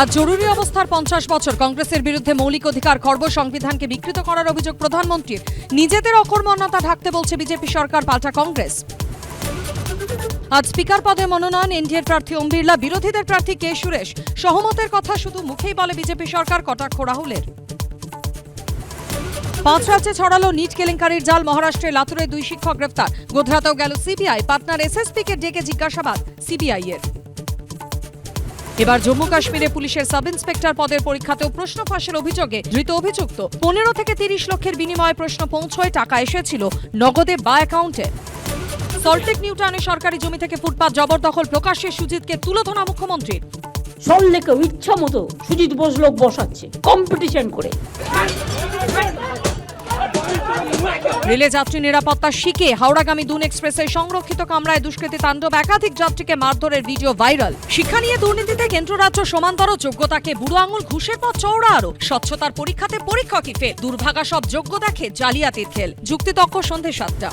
আজ জরুরি অবস্থার পঞ্চাশ বছর। কংগ্রেসের বিরুদ্ধে মৌলিক অধিকার, খর্ব সংবিধানকে বিকৃত করার অভিযোগ প্রধানমন্ত্রীর নিজেদের অকর্মণ্যতা ঢাকতে বলছে বিজেপি সরকার, পাল্টা কংগ্রেস। আজ স্পিকার পদে মনোনয়ন এনডিএর প্রার্থী ওম বিড়লা, বিরোধীদের প্রার্থী কে সুরেশ। সহমতের কথা শুধু মুখেই বলে বিজেপি সরকার, কটাক্ষ রাহুলের। পাঁচ রাজ্যে ছড়ালো নিট কেলেঙ্কারির জাল, মহারাষ্ট্রে লাতুরে দুই শিক্ষক গ্রেফতার। গোধরাতেও গেল সিবিআই। পাটনার এসএসপি কে ডেকে জিজ্ঞাসাবাদ সিবিআই এর এবার জম্মু কাশ্মীরে পুলিশের সাব ইন্সপেক্টর পদের পরীক্ষাতেও প্রশ্ন ফাঁসের অভিযোগে ধৃত অভিযুক্ত। পনেরো থেকে তিরিশ লক্ষের বিনিময়ে প্রশ্ন পৌঁছয় টাকা এসেছিল নগদে বা অ্যাকাউন্টে। সল্টেক নিউটাউনে সরকারি জমি থেকে ফুটপাত জবরদখল প্রকাশ্যে সুজিতকে তুলোধনা মুখ্যমন্ত্রীর। সল্লেকেও ইচ্ছা মতো সুজিত বোস লোক বসাচ্ছে কম্পিটিশন করে। রেলে যাত্রী নিরাপত্তা শিখে হাওড়াগামী দুন এক্সপ্রেসের সংরক্ষিত কামরায় দুষ্কৃতী তাণ্ডব একাধিক যাত্রীকে মারধরের ভিডিও ভাইরাল। শিক্ষা নিয়ে দুর্নীতিতে কেন্দ্র রাজ্য সমান্তর যোগ্যতাকে বুড়ো আঙুল ঘুষের পথ চওড়া আরও। স্বচ্ছতার পরীক্ষাতে পরীক্ষা কি ফেল দুর্ভাগা সব যোগ্য দেখে জালিয়াতির খেল। যুক্তিতক্ষ সন্ধে সাতটা।